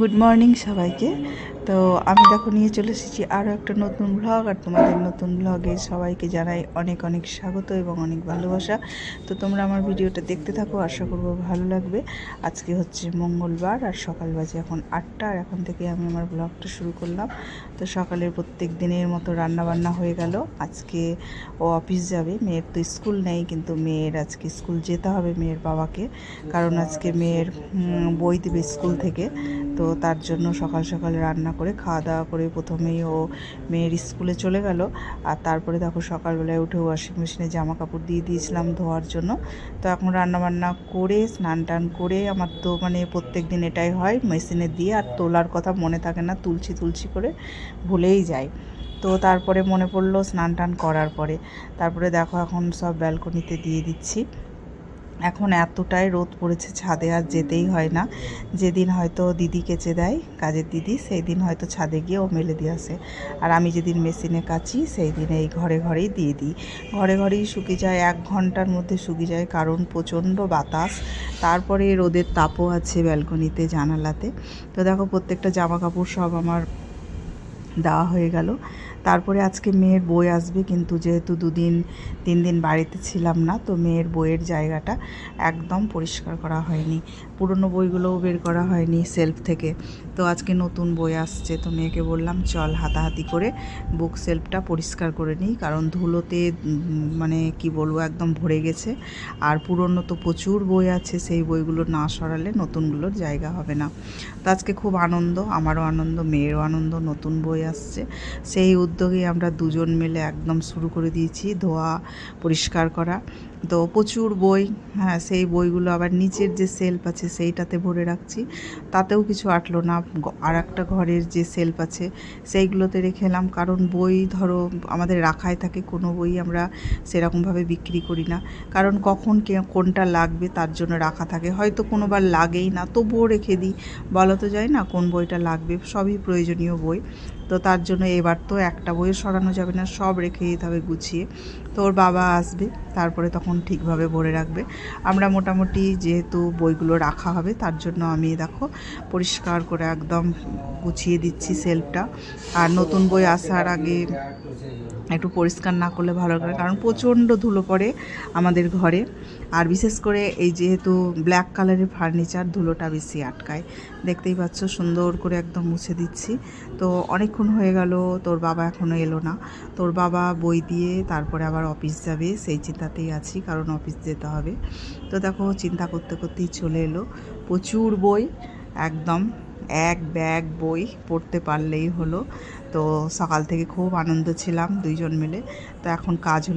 Good morning সবাইকে। তো আমি দেখো নিয়ে চলে এসেছি আরও একটা নতুন ব্লগ আর তোমাদের নতুন ব্লগে সবাইকে জানাই অনেক অনেক স্বাগত এবং অনেক ভালোবাসা। তো তোমরা আমার ভিডিওটা দেখতে থাকো, আশা করব ভালো লাগবে। আজকে হচ্ছে মঙ্গলবার আর সকাল বাজে এখন আটটা আর এখন থেকে আমি আমার ব্লগটা শুরু করলাম। তো সকালের প্রত্যেক দিনের মতো রান্না বান্না হয়ে গেল। আজকে ও অফিস যাবে, মেয়ের তো স্কুল নেই কিন্তু মেয়ের আজকে স্কুল যেতে হবে মেয়ের বাবাকে। কারণ আজকে মেয়ের বই দেবে স্কুল থেকে। তো তার জন্য সকাল সকাল রান্না করে খাওয়া দাওয়া করে প্রথমেই ও মেয়ের স্কুলে চলে গেল। আর তারপরে দেখো সকালবেলায় উঠে ওয়াশিং মেশিনে জামা কাপড় দিয়ে দিয়েছিলাম ধোয়ার জন্য। তো এখন রান্না বান্না করে স্নান টান করে আমার তো মানে প্রত্যেক দিন এটাই হয় মেশিনে দিয়ে আর তোলার কথা মনে থাকে না তুলছি তুলছি করে ভুলেই যায় তো তারপরে মনে পড়ল স্নান টান করার পরে। তারপরে দেখো এখন সব ব্যালকনিতে দিয়ে দিচ্ছি। এখন এতটাই রোদ পড়েছে ছাদে আর যেতেই হয় না। যেদিন হয়তো দিদি কেচে দেয়, কাজের দিদি সেই দিন হয়তো ছাদে গিয়ে ও মেলে দিয়ে আসে। আর আমি যেদিন মেশিনে কাচি সেই দিন এই ঘরে ঘরেই দিয়ে দিই। ঘরে ঘরেই শুকিয়ে যায়, এক ঘণ্টার মধ্যে শুকিয়ে যায়, কারণ প্রচণ্ড বাতাস। তারপরে রোদের তাপও আছে ব্যালকনিতে, জানালাতে। তো দেখো, প্রত্যেকটা জামা কাপড় সব আমার দেওয়া হয়ে গেল। তারপরে আজকে মেয়ের বই আসবে, কিন্তু যেহেতু দুদিন তিন দিন বাড়িতে ছিলাম না, তো মেয়ের বইয়ের জায়গাটা একদম পরিষ্কার করা হয়নি। পুরনো বইগুলোও বের করা হয়নি সেলফ থেকে। তো আজকে নতুন বই আসছে, তো মেয়েকে বললাম, চল হাতাহাতি করে বুক সেলফটা পরিষ্কার করে নিই, কারণ ধুলোতে মানে কি বলব, একদম ভরে গেছে। আর পুরনো তো প্রচুর বই আছে, সেই বইগুলো না সরালে নতুনগুলোর জায়গা হবে না। তো আজকে খুব আনন্দ, আমারও আনন্দ, মেয়েরও আনন্দ, নতুন বই আসছে। সেই উদ্যোগেই আমরা দুজন মিলে একদম শুরু করে দিয়েছি ধোয়া, পরিষ্কার করা। তো প্রচুর বই হ্যাঁ সেই বইগুলো আবার নিচের যে সেলফ আছে সেইটাতে ভরে রাখছি। তাতেও কিছু আটলো না। আর একটা ঘরের যে সেলফ আছে সেইগুলোতে রেখে এলাম কারণ বই ধরো আমাদের রাখাই থাকে, কোনো বই আমরা সেরকমভাবে বিক্রি করি না। কারণ কখন কে, কোনটা লাগবে তার জন্য রাখা থাকে। হয়তো কোনোবার লাগেই না, তবুও রেখে দিই। বলা তো যায় না কোন বইটা লাগবে? সবই প্রয়োজনীয় বই। তো তার জন্য এবার তো একটা বইও সরানো যাবে না, সব রেখে দিতে হবে গুছিয়ে। তো ওর বাবা আসবে, তারপরে তখন ঠিকভাবে ভরে রাখবে। আমরা মোটামুটি যেহেতু বইগুলো রাখা হবে, তার জন্য আমি দেখো পরিষ্কার করে একদম গুছিয়ে দিচ্ছি সেলফটা। আর নতুন বই আসার আগে একটু পরিষ্কার না করলে ভালো লাগে কারণ প্রচণ্ড ধুলো পড়ে আমাদের ঘরে। আর বিশেষ করে এই যেহেতু ব্ল্যাক কালারের ফার্নিচার, ধুলোটা বেশি আটকায়। দেখতেই পাচ্ছ সুন্দর করে একদম মুছে দিচ্ছি। তো অনেকক্ষণ হয়ে গেল? তোর বাবা এখনও এলো না। তোর বাবা বই দিয়ে তারপরে আবার অফিস যাবে, সেই চিন্তাতেই আছি, কারণ অফিস যেতে হবে। তো দেখো, চিন্তা করতে করতেই চলে এলো। প্রচুর বই, একদম এক ব্যাগ বই পড়তে পারলেই হলো। তো সকাল থেকে খুব আনন্দ ছিলাম দুইজন মিলে। তো এখন কাজ